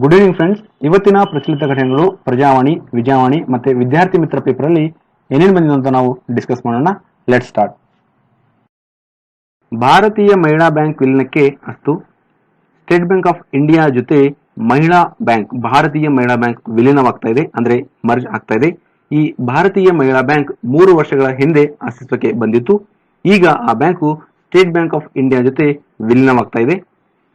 Good evening friends ಇವತ್ತಿನ ಪ್ರಚಲಿತ ಘಟನೆಗಳು ಪ್ರಜಾವಾಣಿ ವಿಜಯವಾಣಿ ಮತ್ತೆ ವಿದ್ಯಾರ್ಥಿ ಮಿತ್ರ ಪೇಪರ್ ಅಲ್ಲಿ ಏನೇನು ಬಂದಿದೆ ಅಂತ ನಾವು ಡಿಸ್ಕಸ್ ಮಾಡೋಣ. ಲೆಟ್ ಸ್ಟಾರ್ಟ್ ಭಾರತೀಯ ಮಹಿಳಾ ಬ್ಯಾಂಕ್ ವಿಲೀನಕ್ಕೆ ಅಸ್ತು. ಸ್ಟೇಟ್ ಬ್ಯಾಂಕ್ ಆಫ್ ಇಂಡಿಯಾ ಜೊತೆ ಮಹಿಳಾ ಬ್ಯಾಂಕ್, ಭಾರತೀಯ ಮಹಿಳಾ ಬ್ಯಾಂಕ್ ವಿಲೀನವಾಗ್ತಾ ಇದೆ, ಅಂದ್ರೆ ಮರ್ಜ್ ಆಗ್ತಾ ಇದೆ. ಈ ಭಾರತೀಯ ಮಹಿಳಾ ಬ್ಯಾಂಕ್ ಮೂರು ವರ್ಷಗಳ ಹಿಂದೆ ಅಸ್ತಿತ್ವಕ್ಕೆ ಬಂದಿತ್ತು. ಈಗ ಆ bank State Bank of India ಜೊತೆ ವಿಲೀನವಾಗ್ತಾ ಇದೆ.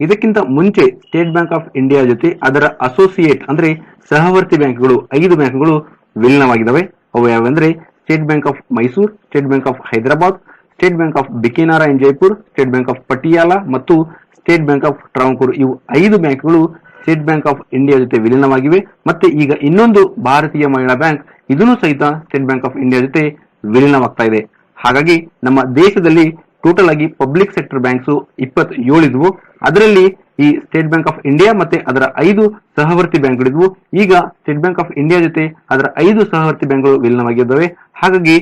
ಇದಕ್ಕಿಂತ ಮುಂಚೆ ಸ್ಟೇಟ್ ಬ್ಯಾಂಕ್ ಆಫ್ ಇಂಡಿಯಾ ಜೊತೆ ಅದರ ಅಸೋಸಿಯೇಟ್ ಅಂದ್ರೆ ಸಹವರ್ತಿ ಬ್ಯಾಂಕ್ಗಳು, ಐದು ಬ್ಯಾಂಕ್ಗಳು ವಿಲೀನವಾಗಿದ್ದಾವೆ. ಅವು ಯಾವಂದ್ರೆ State Bank of Mysuru State Bank of Hyderabad State Bank of Bikaner and Jaipur State Bank of Patiala ಮತ್ತು ಸ್ಟೇಟ್ ಬ್ಯಾಂಕ್ ಆಫ್ ಟ್ರಾವಂಕೂರ್ ಇವು ಐದು ಬ್ಯಾಂಕ್ಗಳು ಸ್ಟೇಟ್ ಬ್ಯಾಂಕ್ ಆಫ್ ಇಂಡಿಯಾ ಜೊತೆ ವಿಲೀನವಾಗಿವೆ. ಮತ್ತೆ ಈಗ ಇನ್ನೊಂದು ಭಾರತೀಯ ಮಹಿಳಾ ಬ್ಯಾಂಕ್, ಇದನ್ನು ಸಹಿತ ಸ್ಟೇಟ್ ಬ್ಯಾಂಕ್ ಆಫ್ ಇಂಡಿಯಾ ಜೊತೆ ವಿಲೀನವಾಗ್ತಾ ಇದೆ. ಹಾಗಾಗಿ ನಮ್ಮ ದೇಶದಲ್ಲಿ ಟೋಟಲ್ ಆಗಿ ಪಬ್ಲಿಕ್ ಸೆಕ್ಟರ್ ಬ್ಯಾಂಕ್ಸ್ ಇಪ್ಪತ್ ಏಳಿದ್ವು ಅದರಲ್ಲಿ ಈ ಸ್ಟೇಟ್ ಬ್ಯಾಂಕ್ ಆಫ್ ಇಂಡಿಯಾ ಮತ್ತೆ ಅದರ ಐದು ಸಹವರ್ತಿ ಬ್ಯಾಂಕ್ಗಳಿದ್ವು ಈಗ ಸ್ಟೇಟ್ ಬ್ಯಾಂಕ್ ಆಫ್ ಇಂಡಿಯಾ ಜೊತೆ ಅದರ ಐದು ಸಹವರ್ತಿ ಬ್ಯಾಂಕ್ಗಳು ವಿಲೀನವಾಗಿದ್ದಾವೆ. ಹಾಗಾಗಿ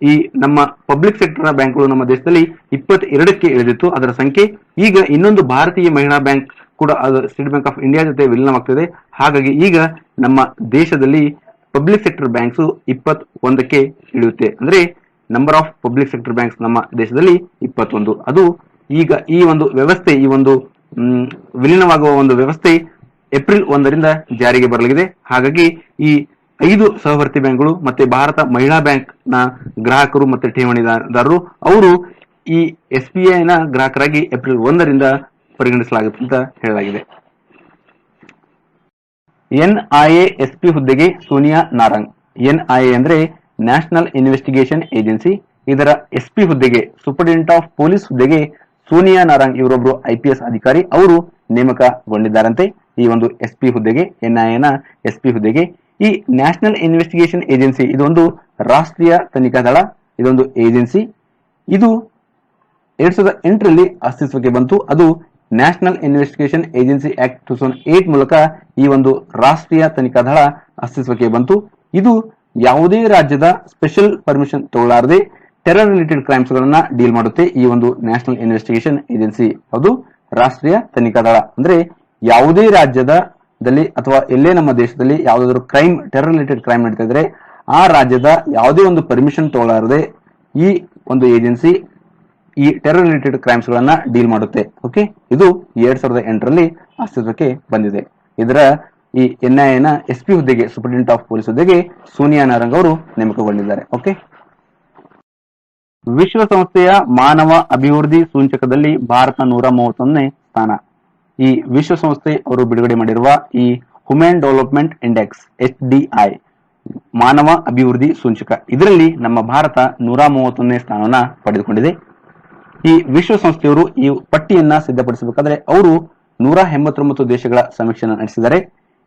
ಈ ನಮ್ಮ ಪಬ್ಲಿಕ್ ಸೆಕ್ಟರ್ ಬ್ಯಾಂಕ್ಗಳು ನಮ್ಮ ದೇಶದಲ್ಲಿ ಇಪ್ಪತ್ತೆರಡಕ್ಕೆ ಇಳಿದಿತ್ತು. ಅದರ ಸಂಖ್ಯೆ ಈಗ ಇನ್ನೊಂದು ಭಾರತೀಯ ಮಹಿಳಾ ಬ್ಯಾಂಕ್ ಕೂಡ ಸ್ಟೇಟ್ ಬ್ಯಾಂಕ್ ಆಫ್ ಇಂಡಿಯಾ ಜೊತೆ ವಿಲೀನವಾಗ್ತದೆ. ಹಾಗಾಗಿ ಈಗ ನಮ್ಮ ದೇಶದಲ್ಲಿ ಪಬ್ಲಿಕ್ ಸೆಕ್ಟರ್ ಬ್ಯಾಂಕ್ಸ್ ಇಪ್ಪತ್ ಒಂದಕ್ಕೆ ಇಳಿಯುತ್ತೆ. ಅಂದ್ರೆ number of public sector banks ನಮ್ಮ ದೇಶದಲ್ಲಿ ಇಪ್ಪತ್ತೊಂದು. ಅದು ಈಗ ಈ ಒಂದು ವ್ಯವಸ್ಥೆ, ಈ ಒಂದು ವಿಲೀನವಾಗುವ ಒಂದು ವ್ಯವಸ್ಥೆ ಏಪ್ರಿಲ್ ಒಂದರಿಂದ ಜಾರಿಗೆ ಬರಲಿದೆ ಹಾಗಾಗಿ ಈ ಐದು ಸಹವರ್ತಿ ಬ್ಯಾಂಕ್ಗಳು ಮತ್ತೆ ಭಾರತ ಮಹಿಳಾ ಬ್ಯಾಂಕ್ನ ಗ್ರಾಹಕರು ಮತ್ತೆ ಠೇವಣಿದಾರರು, ಅವರು ಈ ಎಸ್ ಬಿ ಐ ನ ಗ್ರಾಹಕರಾಗಿ ಏಪ್ರಿಲ್ ಒಂದರಿಂದ ಪರಿಗಣಿಸಲಾಗುತ್ತೆ ಅಂತ ಹೇಳಲಾಗಿದೆ. ಎನ್ಐಎ ಎಸ್ಪಿ ಹುದ್ದೆಗೆ ಸೋನಿಯಾ ನಾರಂಗ್. ಎನ್ಐಎ ಅಂದ್ರೆ ನ್ಯಾಷನಲ್ ಇನ್ವೆಸ್ಟಿಗೇಷನ್ ಏಜೆನ್ಸಿ ಇದರ ಎಸ್ಪಿ ಹುದ್ದೆಗೆ ಸೂಪರಿಂಟೆಂಡೆಂಟ್ ಆಫ್ ಪೊಲೀಸ್ ಹುದ್ದೆಗೆ ಸೋನಿಯಾ ನಾರಾಯಣ್ ಇವರೊಬ್ಬರು ಐಪಿಎಸ್ ಅಧಿಕಾರಿ, ಅವರು ನೇಮಕಗೊಂಡಿದ್ದಾರಂತೆ. ಈ ಒಂದು ಎಸ್ಪಿ ಹುದ್ದೆಗೆ ಎನ್ಐಎನ ಎಸ್ಪಿ ಹುದ್ದೆಗೆ. ಈ ನ್ಯಾಷನಲ್ ಇನ್ವೆಸ್ಟಿಗೇಷನ್ ಏಜೆನ್ಸಿ ಇದೊಂದು ರಾಷ್ಟ್ರೀಯ ತನಿಖಾ ದಳ, ಇದೊಂದು ಏಜೆನ್ಸಿ. ಇದು ಎರಡ್ ಸಾವಿರದ ಎಂಟರಲ್ಲಿ ಅಸ್ತಿತ್ವಕ್ಕೆ ಬಂತು. ಅದು National Investigation Agency Act two thousand eight ಮೂಲಕ ಈ ಒಂದು ರಾಷ್ಟ್ರೀಯ ತನಿಖಾ ದಳ ಅಸ್ತಿತ್ವಕ್ಕೆ ಬಂತು. ಇದು ಯಾವುದೇ ರಾಜ್ಯದ ಸ್ಪೆಷಲ್ ಪರ್ಮಿಷನ್ ತಗೊಳ್ಳಾರದೆ ಟೆರರ್ ರಿಲೇಟೆಡ್ ಕ್ರೈಮ್ಸ್ ಗಳನ್ನ ಡೀಲ್ ಮಾಡುತ್ತೆ ಈ ಒಂದು ನ್ಯಾಷನಲ್ ಇನ್ವೆಸ್ಟಿಗೇಷನ್ ಏಜೆನ್ಸಿ ಅದು ರಾಷ್ಟ್ರೀಯ ತನಿಖಾ ದಳ. ಅಂದ್ರೆ ಯಾವುದೇ ರಾಜ್ಯದ ದಲ್ಲಿ ಅಥವಾ ಎಲ್ಲೇ ನಮ್ಮ ದೇಶದಲ್ಲಿ ಯಾವುದಾದ್ರೂ ಕ್ರೈಮ್ ಟೆರರ್ ರಿಲೇಟೆಡ್ ಕ್ರೈಮ್ ನಡೀತಾ ಇದ್ರೆ ಆ ರಾಜ್ಯದ ಯಾವುದೇ ಒಂದು ಪರ್ಮಿಷನ್ ತಗೊಳ್ಳಾರದೆ ಈ ಒಂದು ಏಜೆನ್ಸಿ ಈ ಟೆರರ್ ರಿಲೇಟೆಡ್ ಕ್ರೈಮ್ಸ್ ಗಳನ್ನ ಡೀಲ್ ಮಾಡುತ್ತೆ. ಓಕೆ ಇದು ಎರಡ್ ಸಾವಿರದ ಎಂಟರಲ್ಲಿ ಅಸ್ತಿತ್ವಕ್ಕೆ ಬಂದಿದೆ. ಇದರ ಈ ಎನ್ಐಎನ ಎಸ್ ಪಿ ಹುದ್ದೆಗೆ ಸೂಪರಿಂಟೆಂಡೆಂಟ್ ಆಫ್ ಪೊಲೀಸ್ ಹುದ್ದೆಗೆ ಸೋನಿಯಾ ನಾರಂಗ್ ಅವರು ನೇಮಕಗೊಂಡಿದ್ದಾರೆ. ಓಕೆ ವಿಶ್ವಸಂಸ್ಥೆಯ ಮಾನವ ಅಭಿವೃದ್ಧಿ ಸೂಚಕದಲ್ಲಿ ಭಾರತ ನೂರ ಮೂವತ್ತೊಂದನೇ ಸ್ಥಾನ. ಈ ವಿಶ್ವಸಂಸ್ಥೆ ಅವರು ಬಿಡುಗಡೆ ಮಾಡಿರುವ ಈ human development index H D ಮಾನವ ಅಭಿವೃದ್ಧಿ ಸೂಚಕ. ಇದರಲ್ಲಿ ನಮ್ಮ ಭಾರತ ನೂರ ಮೂವತ್ತೊಂದನೇ ಸ್ಥಾನವನ್ನ ಪಡೆದುಕೊಂಡಿದೆ. ಈ ವಿಶ್ವಸಂಸ್ಥೆಯವರು ಈ ಪಟ್ಟಿಯನ್ನ ಸಿದ್ಧಪಡಿಸಬೇಕಾದ್ರೆ ಅವರು ನೂರ ಎಂಬತ್ತೊಂಬತ್ತು ದೇಶಗಳ ಸಮೀಕ್ಷೆಯನ್ನು ನಡೆಸಿದ್ದಾರೆ.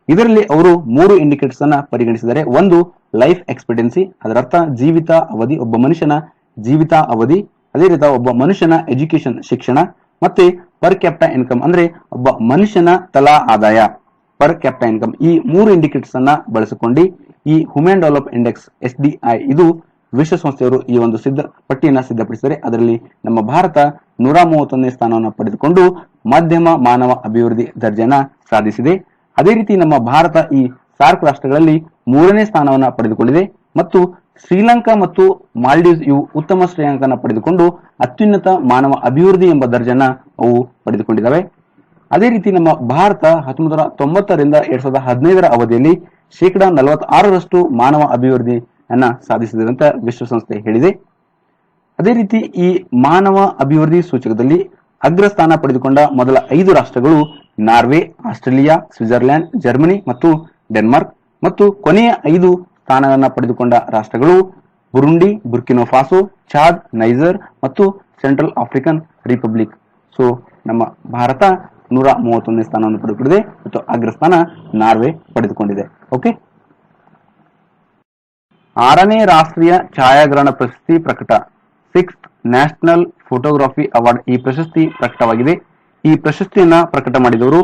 ಇದರಲ್ಲಿ ಅವರು ಮೂರು ಇಂಡಿಕೇಟರ್ಸ್ ಅನ್ನ ಪರಿಗಣಿಸಿದರೆ, ಒಂದು ಲೈಫ್ ಎಕ್ಸ್ಪೆಕ್ಟೆನ್ಸಿ ಅದರರ್ಥ ಜೀವಿತ ಅವಧಿ ಒಬ್ಬ ಮನುಷ್ಯನ ಜೀವಿತ ಅವಧಿ ಅದೇ ರೀತಿ ಒಬ್ಬ ಮನುಷ್ಯನ ಎಜುಕೇಶನ್ ಶಿಕ್ಷಣ, ಮತ್ತೆ ಪರ್ ಕ್ಯಾಪ್ಟಾ ಇನ್ಕಮ್ ಅಂದ್ರೆ ಒಬ್ಬ ಮನುಷ್ಯನ ತಲಾ ಆದಾಯ ಪರ್ ಕ್ಯಾಪ್ಟಾ ಇನ್ಕಮ್ ಈ ಮೂರು ಇಂಡಿಕೇಟರ್ಸ್ ಅನ್ನ ಬಳಸಿಕೊಂಡು ಈ human develop index S D I ಇದು ವಿಶ್ವಸಂಸ್ಥೆಯವರು ಈ ಒಂದು ಸಿದ್ಧ ಪಟ್ಟಿಯನ್ನ ಸಿದ್ಧಪಡಿಸಿದರೆ, ಅದರಲ್ಲಿ ನಮ್ಮ ಭಾರತ ನೂರ ಮೂವತ್ತೊಂದನೇ ಸ್ಥಾನವನ್ನು ಪಡೆದುಕೊಂಡು ಮಧ್ಯಮ ಮಾನವ ಅಭಿವೃದ್ಧಿ ದರ್ಜೆಯನ್ನ ಸಾಧಿಸಿದೆ. ಅದೇ ರೀತಿ ನಮ್ಮ ಭಾರತ ಈ ಸಾರ್ಕ್ ರಾಷ್ಟ್ರಗಳಲ್ಲಿ ಮೂರನೇ ಸ್ಥಾನವನ್ನು ಪಡೆದುಕೊಂಡಿದೆ ಮತ್ತು ಶ್ರೀಲಂಕಾ ಮತ್ತು ಮಾಲ್ಡೀವ್ಸ್ ಇವು ಉತ್ತಮ ಶ್ರೇಯಾಂಕನ ಪಡೆದುಕೊಂಡು ಅತ್ಯುನ್ನತ ಮಾನವ ಅಭಿವೃದ್ಧಿ ಎಂಬ ದರ್ಜೆನ ಅವು ಪಡೆದುಕೊಂಡಿದ್ದಾವೆ. ಅದೇ ರೀತಿ ನಮ್ಮ ಭಾರತ ಹತ್ತೊಂಬತ್ತು ನೂರ ತೊಂಬತ್ತರಿಂದ ಎರಡ್ ಸಾವಿರದ ಹದಿನೈದರ ಅವಧಿಯಲ್ಲಿ ಶೇಕಡಾ ನಲವತ್ತಾರರಷ್ಟು ಮಾನವ ಅಭಿವೃದ್ಧಿಯನ್ನ ಸಾಧಿಸಿದೆ ಅಂತ ವಿಶ್ವಸಂಸ್ಥೆ ಹೇಳಿದೆ. ಅದೇ ರೀತಿ ಈ ಮಾನವ ಅಭಿವೃದ್ಧಿ ಸೂಚಕದಲ್ಲಿ ಅಗ್ರಸ್ಥಾನ ಪಡೆದುಕೊಂಡ ಮೊದಲ ಐದು ರಾಷ್ಟ್ರಗಳು ನಾರ್ವೆ, ಆಸ್ಟ್ರೇಲಿಯಾ, ಸ್ವಿಟ್ಜರ್ಲೆಂಡ್, ಜರ್ಮನಿ ಮತ್ತು ಡೆನ್ಮಾರ್ಕ್. ಮತ್ತು ಕೊನೆಯ ಐದು ಸ್ಥಾನಗಳನ್ನು ಪಡೆದುಕೊಂಡ ರಾಷ್ಟ್ರಗಳು Burundi, Burkina Faso, Chad, Niger ಮತ್ತು ಸೆಂಟ್ರಲ್ ಆಫ್ರಿಕನ್ ರಿಪಬ್ಲಿಕ್. ಸೊ, ನಮ್ಮ ಭಾರತ ನೂರ ಮೂವತ್ತೊಂದನೇ ಸ್ಥಾನವನ್ನು ಪಡೆದುಕೊಂಡಿದೆ ಮತ್ತು ಅಗ್ರಸ್ಥಾನ ನಾರ್ವೆ ಪಡೆದುಕೊಂಡಿದೆ. ಓಕೆ? ಆರನೇ ರಾಷ್ಟ್ರೀಯ ಛಾಯಾಗ್ರಹಣ ಪ್ರಶಸ್ತಿ ಪ್ರಕಟ. ಸಿಕ್ಸ್ ನ್ಯಾಷನಲ್ ಫೋಟೋಗ್ರಫಿ ಅವಾರ್ಡ್ ಈ ಪ್ರಶಸ್ತಿ ಪ್ರಕಟವಾಗಿದೆ. ಈ ಪ್ರಶಸ್ತಿಯನ್ನ ಪ್ರಕಟ ಮಾಡಿದವರು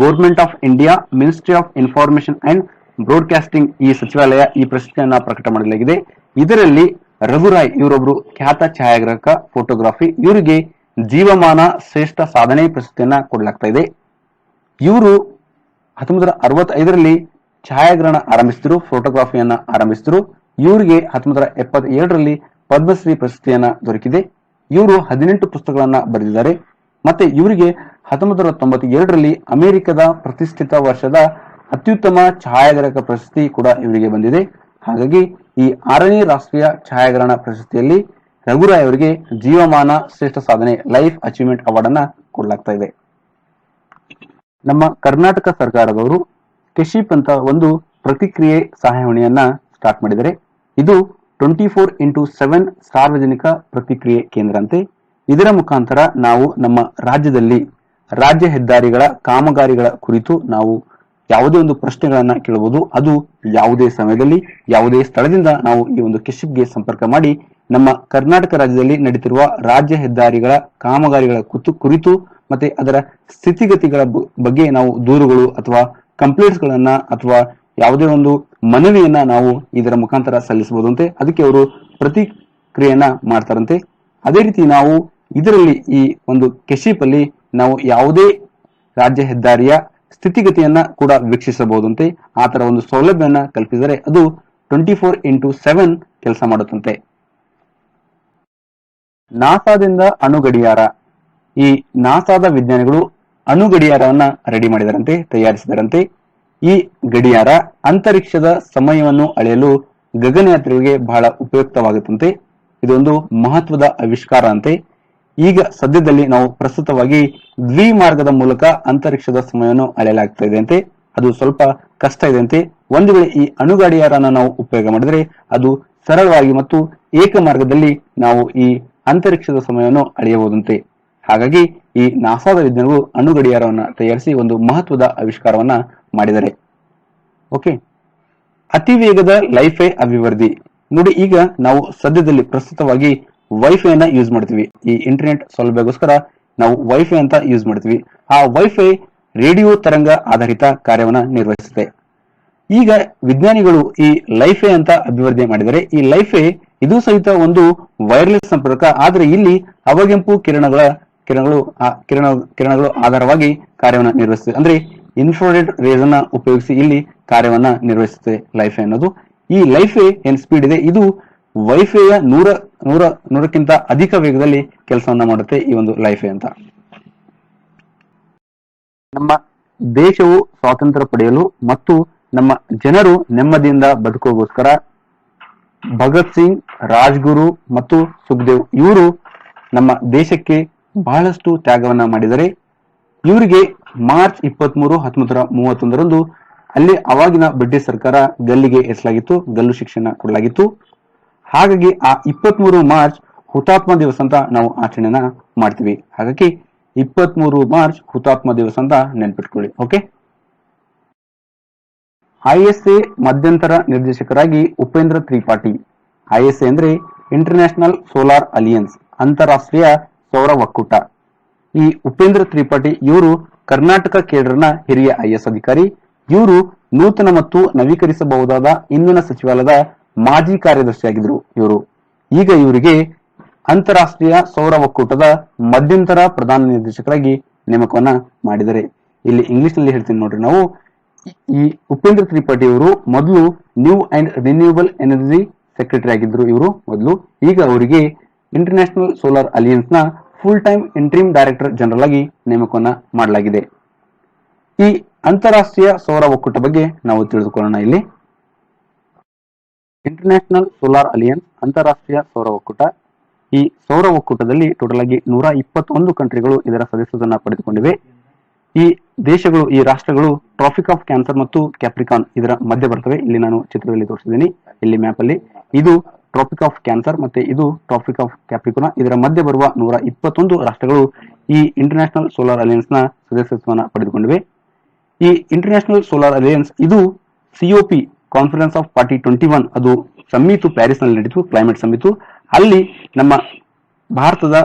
government of India, ministry of information and broadcasting ಈ ಸಚಿವಾಲಯ ಈ ಪ್ರಶಸ್ತಿಯನ್ನ ಪ್ರಕಟ ಮಾಡಲಾಗಿದೆ. ಇದರಲ್ಲಿ ರಘುರಾಯ್ ಇವರೊಬ್ರು ಖ್ಯಾತ ಛಾಯಾಗ್ರಾಹಕ, ಫೋಟೋಗ್ರಫಿ, ಇವರಿಗೆ ಜೀವಮಾನ ಶ್ರೇಷ್ಠ ಸಾಧನೆ ಪ್ರಶಸ್ತಿಯನ್ನ ಕೊಡಲಾಗ್ತಾ ಇದೆ. ಇವರು ಹತ್ತೊಂಬತ್ತರ ಅರವತ್ತೈದರಲ್ಲಿ ಛಾಯಾಗ್ರಹಣ ಆರಂಭಿಸಿದ್ರು ಫೋಟೋಗ್ರಫಿಯನ್ನ ಆರಂಭಿಸಿದ್ರು ಇವರಿಗೆ ಹತ್ತೊಂಬತ್ತು ಎಪ್ಪತ್ತೇಳರಲ್ಲಿ ಪದ್ಮಶ್ರೀ ಪ್ರಶಸ್ತಿಯನ್ನ ದೊರಕಿದೆ. ಇವರು ಹದಿನೆಂಟು ಪುಸ್ತಕಗಳನ್ನ ಬರೆದಿದ್ದಾರೆ. ಮತ್ತೆ ಇವರಿಗೆ ಹತ್ತೊಂಬತ್ತು ತೊಂಬತ್ತೆರಡರಲ್ಲಿ ಅಮೆರಿಕದ ಪ್ರತಿಷ್ಠಿತ ವರ್ಷದ ಅತ್ಯುತ್ತಮ ಛಾಯಾಗ್ರಾಹಕ ಪ್ರಶಸ್ತಿ ಕೂಡ ಇವರಿಗೆ ಬಂದಿದೆ. ಹಾಗಾಗಿ ಈ ಆರನೇ ರಾಷ್ಟ್ರೀಯ ಛಾಯಾಗ್ರಹಣ ಪ್ರಶಸ್ತಿಯಲ್ಲಿ ರಘುರಾಯ್ ಅವರಿಗೆ ಜೀವಮಾನ ಶ್ರೇಷ್ಠ ಸಾಧನೆ ಲೈಫ್ ಅಚೀವ್ಮೆಂಟ್ ಅವಾರ್ಡ್ ಅನ್ನ ಕೊಡಲಾಗ್ತಾ ಇದೆ. ನಮ್ಮ ಕರ್ನಾಟಕ ಸರ್ಕಾರದವರು ಕೆಶಿಪ್ ಅಂತ ಒಂದು ಪ್ರತಿಕ್ರಿಯೆ ಸಹಾಯವಾಣಿಯನ್ನ ಸ್ಟಾರ್ಟ್ ಮಾಡಿದರೆ ಇದು ಟ್ವೆಂಟಿ ಫೋರ್ ಇಂಟು ಸೆವೆನ್ ಸಾರ್ವಜನಿಕ ಪ್ರತಿಕ್ರಿಯೆ ಕೇಂದ್ರ ಅಂತೆ ಇದರ ಮುಖಾಂತರ ನಾವು ನಮ್ಮ ರಾಜ್ಯದಲ್ಲಿ ರಾಜ್ಯ ಹೆದ್ದಾರಿಗಳ ಕಾಮಗಾರಿಗಳ ಕುರಿತು ನಾವು ಯಾವುದೇ ಒಂದು ಪ್ರಶ್ನೆಗಳನ್ನ ಕೇಳಬಹುದು ಅದು ಯಾವುದೇ ಸಮಯದಲ್ಲಿ, ಯಾವುದೇ ಸ್ಥಳದಿಂದ ನಾವು ಈ ಒಂದು ಕೆಶಿಪ್ಗೆ ಸಂಪರ್ಕ ಮಾಡಿ ನಮ್ಮ ಕರ್ನಾಟಕ ರಾಜ್ಯದಲ್ಲಿ ನಡೆಯುತ್ತಿರುವ ರಾಜ್ಯ ಹೆದ್ದಾರಿಗಳ ಕಾಮಗಾರಿಗಳ ಕುತು ಕುರಿತು ಮತ್ತೆ ಅದರ ಸ್ಥಿತಿಗತಿಗಳ ಬಗ್ಗೆ ನಾವು ದೂರುಗಳು ಅಥವಾ ಕಂಪ್ಲೇಂಟ್ಸ್ ಗಳನ್ನ ಅಥವಾ ಯಾವುದೇ ಒಂದು ಮನವಿಯನ್ನ ನಾವು ಇದರ ಮುಖಾಂತರ ಸಲ್ಲಿಸಬಹುದಂತೆ ಅದಕ್ಕೆ ಅವರು ಪ್ರತಿಕ್ರಿಯೆಯನ್ನ ಮಾಡ್ತಾರಂತೆ. ಅದೇ ರೀತಿ ನಾವು ಇದರಲ್ಲಿ ಈ ಒಂದು ಕೆಶಿಪ್ ಅಲ್ಲಿ ನಾವು ಯಾವುದೇ ರಾಜ್ಯ ಹೆದ್ದಾರಿಯ ಸ್ಥಿತಿಗತಿಯನ್ನ ಕೂಡ ವೀಕ್ಷಿಸಬಹುದಂತೆ. ಆ ತರ ಒಂದು ಸೌಲಭ್ಯವನ್ನ ಕಲ್ಪಿಸಿದರೆ ಅದು ಟ್ವೆಂಟಿ ಫೋರ್ ಇಂಟು ಸೆವೆನ್ ಕೆಲಸ ಮಾಡುತ್ತಂತೆ. ನಾಸಾದಿಂದ ಅಣುಗಡಿಯಾರ. ಈ ನಾಸಾದ ವಿಜ್ಞಾನಿಗಳು ಅಣು ಗಡಿಯಾರವನ್ನ ರೆಡಿ ಮಾಡಿದರಂತೆ, ತಯಾರಿಸಿದರಂತೆ. ಈ ಗಡಿಯಾರ ಅಂತರಿಕ್ಷದ ಸಮಯವನ್ನು ಅಳೆಯಲು ಗಗನಯಾತ್ರಿಗಳಿಗೆ ಬಹಳ ಉಪಯುಕ್ತವಾಗುತ್ತಂತೆ. ಇದೊಂದು ಮಹತ್ವದ ಆವಿಷ್ಕಾರ ಅಂತೆ. ಈಗ ಸದ್ಯದಲ್ಲಿ ನಾವು ಪ್ರಸ್ತುತವಾಗಿ ದ್ವಿಮಾರ್ಗದ ಮೂಲಕ ಅಂತರಿಕ್ಷದ ಸಮಯವನ್ನು ಅಳೆಯಲಾಗ್ತಾ ಇದೆ ಅಂತೆ. ಅದು ಸ್ವಲ್ಪ ಕಷ್ಟ ಇದೆ ಅಂತೆ. ಒಂದು ವೇಳೆ ಈ ಅಣುಗಡಿಯಾರನ ನಾವು ಉಪಯೋಗ ಮಾಡಿದರೆ ಅದು ಸರಳವಾಗಿ ಮತ್ತು ಏಕ ಮಾರ್ಗದಲ್ಲಿ ನಾವು ಈ ಅಂತರಿಕ್ಷದ ಸಮಯವನ್ನು ಅಳೆಯಬಹುದಂತೆ. ಹಾಗಾಗಿ ಈ ನಾಸಾದ ಅಣು ಗಡಿಯಾರವನ್ನ ತಯಾರಿಸಿ ಒಂದು ಮಹತ್ವದ ಆವಿಷ್ಕಾರವನ್ನ ಮಾಡಿದ್ದಾರೆ. ಓಕೆ ಅತಿ ವೇಗದ ಲೈಫೈ ಅಭಿವೃದ್ಧಿ. ನೋಡಿ, ಈಗ ನಾವು ಸದ್ಯದಲ್ಲಿ ಪ್ರಸ್ತುತವಾಗಿ ವೈಫೈ ಅನ್ನ ಯೂಸ್ ಮಾಡ್ತೀವಿ. ಈ ಇಂಟರ್ನೆಟ್ ಸೌಲಭ್ಯಗೋಸ್ಕರ ನಾವು ವೈಫೈ ಅಂತ ಯೂಸ್ ಮಾಡ್ತೀವಿ. ಆ ವೈಫೈ ರೇಡಿಯೋ ತರಂಗ ಆಧಾರಿತ ಕಾರ್ಯವನ್ನ ನಿರ್ವಹಿಸುತ್ತೆ. ಈಗ ವಿಜ್ಞಾನಿಗಳು ಈ ಲೈಫೈ ಅಂತ ಅಭಿವೃದ್ಧಿ ಮಾಡಿದರೆ, ಈ ಲೈಫೈ ಇದು ಸಹಿತ ಒಂದು ವೈರ್ಲೆಸ್ ಸಂಪರ್ಕ, ಆದರೆ ಇಲ್ಲಿ ಅವಗೆಂಪು ಕಿರಣಗಳ, ಕಿರಣಗಳು ಕಿರಣ, ಕಿರಣಗಳು ಆಧಾರವಾಗಿ ಕಾರ್ಯವನ್ನ ನಿರ್ವಹಿಸುತ್ತೆ. ಅಂದ್ರೆ ಇನ್ಫ್ರಾರೆಡ್ ಅನ್ನ ಉಪಯೋಗಿಸಿ ಇಲ್ಲಿ ಕಾರ್ಯವನ್ನ ನಿರ್ವಹಿಸುತ್ತೆ ಲೈಫೆ ಅನ್ನೋದು. ಈ ಲೈಫೆ ಏನ್ ಸ್ಪೀಡ್ ಇದೆ? ಇದು ವೈಫೈಯ ನೂರ ನೂರ, ನೂರಕ್ಕಿಂತ ಅಧಿಕ ವೇಗದಲ್ಲಿ ಕೆಲಸವನ್ನ ಮಾಡುತ್ತೆ ಈ ಒಂದು ಲೈಫೆ ಅಂತ. ನಮ್ಮ ದೇಶವು ಸ್ವಾತಂತ್ರ್ಯ ಪಡೆಯಲು ಮತ್ತು ನಮ್ಮ ಜನರು ನೆಮ್ಮದಿಯಿಂದ ಬದುಕೋಗೋಸ್ಕರ ಭಗತ್ ಸಿಂಗ್, ರಾಜ್ಗುರು ಮತ್ತು ಸುಖದೇವ್ ಇವರು ನಮ್ಮ ದೇಶಕ್ಕೆ ಬಹಳಷ್ಟು ತ್ಯಾಗವನ್ನ ಮಾಡಿದರೆ ಇವರಿಗೆ ಮಾರ್ಚ್ ಇಪ್ಪತ್ಮೂರು ಹತ್ತೊಂಬತ್ತರ ಮೂವತ್ತೊಂದರಂದು ಅಲ್ಲಿ ಅವಾಗಿನ ಬ್ರಿಟಿಷ್ ಸರ್ಕಾರ ಗಲ್ಲಿಗೆ ಎಸಲಾಗಿತ್ತು ಗಲ್ಲು ಶಿಕ್ಷಣ ಕೊಡಲಾಗಿತ್ತು. ಹಾಗಾಗಿ ಆ ಇಪ್ಪತ್ಮೂರು ಮಾರ್ಚ್ ಹುತಾತ್ಮ ದಿವಸ ಅಂತ ನಾವು ಆಚರಣೆನ ಮಾಡ್ತೀವಿ. ಹಾಗಾಗಿ ಇಪ್ಪತ್ಮೂರು ಮಾರ್ಚ್ ಹುತಾತ್ಮ ದಿವಸ ಅಂತ ನೆನ್ಪಿಟ್ಕೊಳ್ಳಿ, ಓಕೆ? ಐಎಸ್ಎ ಮಧ್ಯಂತರ ನಿರ್ದೇಶಕರಾಗಿ ಉಪೇಂದ್ರ ತ್ರಿಪಾಠಿ. ಐಎಸ್ಎ ಅಂದ್ರೆ ಇಂಟರ್ನ್ಯಾಷನಲ್ ಸೋಲಾರ್ ಅಲಿಯನ್ಸ್, ಅಂತಾರಾಷ್ಟ್ರೀಯ ಸೌರ ಒಕ್ಕೂಟ. ಈ ಉಪೇಂದ್ರ ತ್ರಿಪಾಠಿ, ಇವರು ಕರ್ನಾಟಕ ಕೇಡರ್ನ ಹಿರಿಯ ಐಎಸ್ ಅಧಿಕಾರಿ. ಇವರು ನೂತನ ಮತ್ತು ನವೀಕರಿಸಬಹುದಾದ ಇಂಧನ ಸಚಿವಾಲಯದ ಮಾಜಿ ಕಾರ್ಯದರ್ಶಿಯಾಗಿದ್ದರು ಇವರು. ಈಗ ಇವರಿಗೆ ಅಂತಾರಾಷ್ಟ್ರೀಯ ಸೌರ ಒಕ್ಕೂಟದ ಮಧ್ಯಂತರ ಪ್ರಧಾನ ನಿರ್ದೇಶಕರಾಗಿ ನೇಮಕವನ್ನ ಮಾಡಿದರೆ ಇಲ್ಲಿ ಇಂಗ್ಲಿಷ್ನಲ್ಲಿ ಹೇಳ್ತೀನಿ ನೋಡ್ರಿ ನಾವು. ಈ- ಉಪೇಂದ್ರ ತ್ರಿಪಾಠಿ ಅವರು ಮೊದಲು new and renewal energy secretary ಆಗಿದ್ರು ಇವರು ಮೊದಲು. ಈಗ ಅವರಿಗೆ international solar ಅಲಿಯನ್ಸ್ನ full time interim director general ಆಗಿ ನೇಮಕವನ್ನು ಮಾಡಲಾಗಿದೆ. ಈ ಅಂತಾರಾಷ್ಟ್ರೀಯ ಸೌರ ಒಕ್ಕೂಟ ಬಗ್ಗೆ ನಾವು ತಿಳಿದುಕೊಳ್ಳೋಣ ಇಲ್ಲಿ. ಇಂಟರ್ನ್ಯಾಷನಲ್ ಸೋಲಾರ್ ಅಲಿಯನ್ಸ್ ಅಂತಾರಾಷ್ಟ್ರೀಯ ಸೌರ ಒಕ್ಕೂಟ. ಈ ಸೌರ ಒಕ್ಕೂಟದಲ್ಲಿ ಟೋಟಲ್ ಆಗಿ ನೂರ ಇಪ್ಪತ್ತೊಂದು ಕಂಟ್ರಿಗಳು ಇದರ ಸದಸ್ಯತನ ಪಡೆದುಕೊಂಡಿವೆ. ಈ ದೇಶಗಳು, ಈ ರಾಷ್ಟ್ರಗಳು ಟ್ರಾಫಿಕ್ ಆಫ್ ಕ್ಯಾನ್ಸರ್ ಮತ್ತು ಕ್ಯಾಪ್ರಿಕಾನ್ ಇದರ ಮಧ್ಯೆ ಬರ್ತವೆ. ಇಲ್ಲಿ ನಾನು ಚಿತ್ರದಲ್ಲಿ ತೋರಿಸಿದ್ದೀನಿ. ಇಲ್ಲಿ ಮ್ಯಾಪ್ ಅಲ್ಲಿ. ಇದು ಟ್ರಾಫಿಕ್ ಆಫ್ ಕ್ಯಾನ್ಸರ್ ಮತ್ತೆ ಇದು ಟ್ರಾಪಿಕ್ ಆಫ್ ಕ್ಯಾಪ್ರಿಕೋನ ಇದರ ಮಧ್ಯೆ ಬರುವ ನೂರ ಇಪ್ಪತ್ತೊಂದು ರಾಷ್ಟ್ರಗಳು ಈ ಇಂಟರ್ನ್ಯಾಷನಲ್ ಸೋಲಾರ್ ಅಲಿಯನ್ಸ್ನ ಸದಸ್ಯತ್ವವನ್ನು ಪಡೆದುಕೊಂಡಿವೆ. ಈ ಇಂಟರ್ನ್ಯಾಷನಲ್ ಸೋಲಾರ್ ಅಲಯನ್ಸ್ ಇದು COP conference of party twenty one ಅದು ಸಮ್ಮಿತು ಪ್ಯಾರಿಸ್ನಲ್ಲಿ ನಡೀತು ಕ್ಲೈಮೇಟ್ ಸಮ್ಮಿತು ಅಲ್ಲಿ ನಮ್ಮ ಭಾರತದ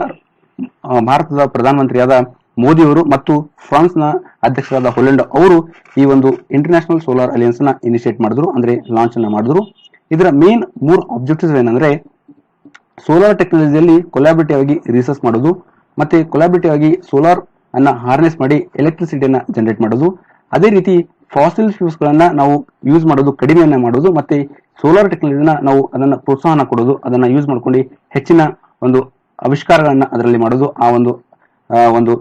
ಭಾರತದ ಪ್ರಧಾನಮಂತ್ರಿಯಾದ ಮೋದಿ ಅವರು ಮತ್ತು ಫ್ರಾನ್ಸ್ನ ಅಧ್ಯಕ್ಷರಾದ ಹೊಲೆಂಡೋ ಅವರು ಈ ಒಂದು ಇಂಟರ್ನ್ಯಾಷನಲ್ ಸೋಲಾರ್ ಅಲಿಯನ್ಸ್ನ ಇನಿಷಿಯೇಟ್ ಮಾಡಿದ್ರು, ಅಂದ್ರೆ ಲಾಂಚ್ ಅನ್ನ ಮಾಡಿದ್ರು. ಇದರ ಮೇನ್ ಮೂರು ಆಬ್ಜೆಕ್ಟಿವ್ಸ್ ಏನಂದ್ರೆ ಸೋಲಾರ್ ಟೆಕ್ನಾಲಜಿಯಲ್ಲಿ ಕೊಲಾಬಿಟಿವ್ ಆಗಿ ರಿಸರ್ಚ್ ಮಾಡೋದು, ಮತ್ತೆ ಕೊಲಾಬಿಟಿವ್ ಆಗಿ ಸೋಲಾರ್ ಅನ್ನ ಹಾರ್ನೆಸ್ ಮಾಡಿ ಎಲೆಕ್ಟ್ರಿಸಿಟಿಯನ್ನ ಜನರೇಟ್ ಮಾಡೋದು. ಅದೇ ರೀತಿ ಫಾಸಿಲ್ ಫ್ಯೂಸ್ ಗಳನ್ನ ನಾವು ಯೂಸ್ ಮಾಡೋದು, ಕಡಿಮೆಯನ್ನ ಮಾಡೋದು, ಮತ್ತೆ ಸೋಲಾರ್ ಟೆಕ್ನಾಲಜಿನ ನಾವು ಅದನ್ನ ಪ್ರೋತ್ಸಾಹನ ಕೊಡೋದು, ಅದನ್ನ ಯೂಸ್ ಮಾಡ್ಕೊಂಡು ಹೆಚ್ಚಿನ ಒಂದು ಆವಿಷ್ಕಾರಗಳನ್ನ ಅದರಲ್ಲಿ ಮಾಡೋದು. ಆ ಒಂದು ಒಂದು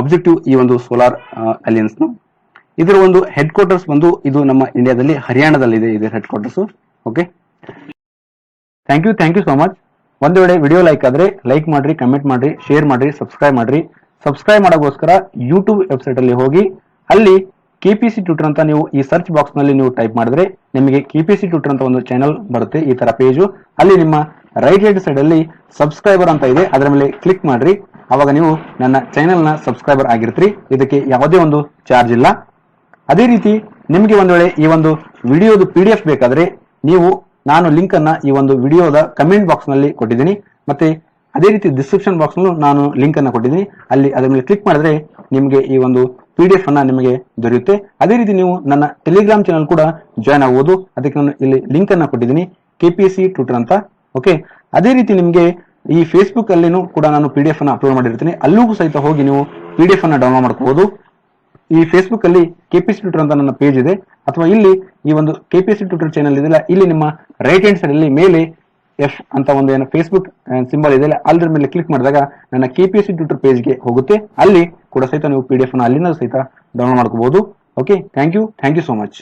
ಆಬ್ಜೆಕ್ಟಿವ್ ಈ ಒಂದು ಸೋಲಾರ್ ಅಲಿಯನ್ಸ್ ಇದರ ಒಂದು ಹೆಡ್ ಕ್ವಾರ್ಟರ್ಸ್ ಬಂದು ಇದು ನಮ್ಮ ಇಂಡಿಯಾದಲ್ಲಿ ಹರಿಯಾಣದಲ್ಲಿದೆ ಇದರ headquarters okay thank you thank you so much ಒಂದು ವೇಳೆ ವಿಡಿಯೋ ಲೈಕ್ ಆದ್ರೆ ಲೈಕ್ ಮಾಡ್ರಿ ಕಮೆಂಟ್ ಮಾಡ್ರಿ ಶೇರ್ ಮಾಡ್ರಿ ಸಬ್ಸ್ಕ್ರೈಬ್ ಮಾಡ್ರಿ. ಸಬ್ಸ್ಕ್ರೈಬ್ ಮಾಡೋಕ್ಕೋಸ್ಕರ ಯೂಟ್ಯೂಬ್ ವೆಬ್ಸೈಟ್ ಅಲ್ಲಿ ಹೋಗಿ, ಅಲ್ಲಿ ಸಿ ಟ್ಯೂಟರ್ ಅಂತ ನೀವು ಈ ಸರ್ಚ್ ಬಾಕ್ಸ್ನಲ್ಲಿ ನೀವು ಟೈಪ್ ಮಾಡಿದ್ರೆ ನಿಮಗೆ ಕೆ ಪಿ ಸಿ ಟ್ಯೂಟರ್ ಅಂತ ಒಂದು ಚಾನೆಲ್ ಬರುತ್ತೆ, ಈ ತರ ಪೇಜು ಅಲ್ಲಿ ನಿಮ್ಮ ರೈಟ್ ಹ್ಯಾಂಡ್ ಸೈಡ್ ಅಲ್ಲಿ ಸಬ್ಸ್ಕ್ರೈಬರ್ ಅಂತ ಇದೆ, ಅದರ ಮೇಲೆ ಕ್ಲಿಕ್ ಮಾಡ್ರಿ. ಅವಾಗ ನೀವು ನನ್ನ ಚಾನೆಲ್ನ ಸಬ್ಸ್ಕ್ರೈಬರ್ ಆಗಿರ್ತೀರಿ. ಇದಕ್ಕೆ ಯಾವುದೇ ಒಂದು ಚಾರ್ಜ್ ಇಲ್ಲ. ಅದೇ ರೀತಿ ನಿಮಗೆ ಒಂದು ವೇಳೆ ಈ ಒಂದು ವಿಡಿಯೋದು ಪಿ ಡಿ ಎಫ್ ಬೇಕಾದ್ರೆ ನೀವು, ನಾನು ಲಿಂಕ್ ಅನ್ನ ಈ ಒಂದು ವಿಡಿಯೋದ ಕಮೆಂಟ್ ಬಾಕ್ಸ್ನಲ್ಲಿ ಕೊಟ್ಟಿದ್ದೀನಿ. ಮತ್ತೆ ಅದೇ ರೀತಿ ಡಿಸ್ಕ್ರಿಪ್ಷನ್ ಬಾಕ್ಸ್ ನಲ್ಲೂ ನಾನು ಲಿಂಕ್ ಅನ್ನ ಕೊಟ್ಟಿದ್ದೀನಿ. ಅಲ್ಲಿ ಅದರ ಮೇಲೆ ಕ್ಲಿಕ್ ಮಾಡಿದ್ರೆ ನಿಮಗೆ ಈ ಒಂದು ಪಿ ಡಿ ಎಫ್ ಅನ್ನ ನಿಮಗೆ ದೊರೆಯುತ್ತೆ. ಅದೇ ರೀತಿ ನೀವು ನನ್ನ ಟೆಲಿಗ್ರಾಮ್ ಚಾನಲ್ ಕೂಡ ಜಾಯ್ನ್ ಆಗಬಹುದು ಅದಕ್ಕೆ ನಾನು ಇಲ್ಲಿ ಲಿಂಕ್ ಅನ್ನ ಕೊಟ್ಟಿದ್ದೀನಿ. ಸಿ ಟ್ವಿಟರ್ ಅಂತ. ಓಕೆ ಅದೇ ರೀತಿ ನಿಮಗೆ ಈ ಫೇಸ್ಬುಕ್ ಅಲ್ಲಿನೂ ಕೂಡ ನಾನು ಪಿ ಡಿ ಎಫ್ ಅನ್ನ ಅಪ್ಲೋಡ್ ಮಾಡಿರ್ತೀನಿ. ಅಲ್ಲೂ ಸಹಿತ ಹೋಗಿ ನೀವು ಪಿ ಡಿ ಎಫ್ ಅನ್ನ ಡೌನ್ಲೋಡ್ ಮಾಡ್ಕೋಬಹುದು ಈ ಫೇಸ್ಬುಕ್ ಅಲ್ಲಿ ಕೆಪಿಸಿ ಟ್ವಿಟರ್ ಅಂತ ನನ್ನ ಪೇಜ್ ಇದೆ. ಅಥವಾ ಇಲ್ಲಿ ಈ ಒಂದು ಕೆಪಿಸಿ ಟ್ವಿಟರ್ ಚಾನಲ್ ಇದೆಯಲ್ಲ, ಇಲ್ಲಿ ನಿಮ್ಮ ರೈಟ್ ಹ್ಯಾಂಡ್ ಸೈಡ್ ಅಲ್ಲಿ ಮೇಲೆ ಎಫ್ ಅಂತ ಒಂದು ಏನು ಫೇಸ್ಬುಕ್ ಸಿಂಬಲ್ ಇದೆ ಅಲ್ಲದ್ರ ಮೇಲೆ ಕ್ಲಿಕ್ ಮಾಡಿದಾಗ ನನ್ನ K P S C Twitter ಪೇಜ್ಗೆ ಹೋಗುತ್ತೆ. ಅಲ್ಲಿ ಕೂಡ ಸಹಿತ ನೀವು ಪಿ ಡಿ ಎಫ್ ಅಲ್ಲಿಂದ ಸಹಿತ ಡೌನ್ಲೋಡ್ ಮಾಡ್ಕೋಬಹುದು okay thank you thank you so much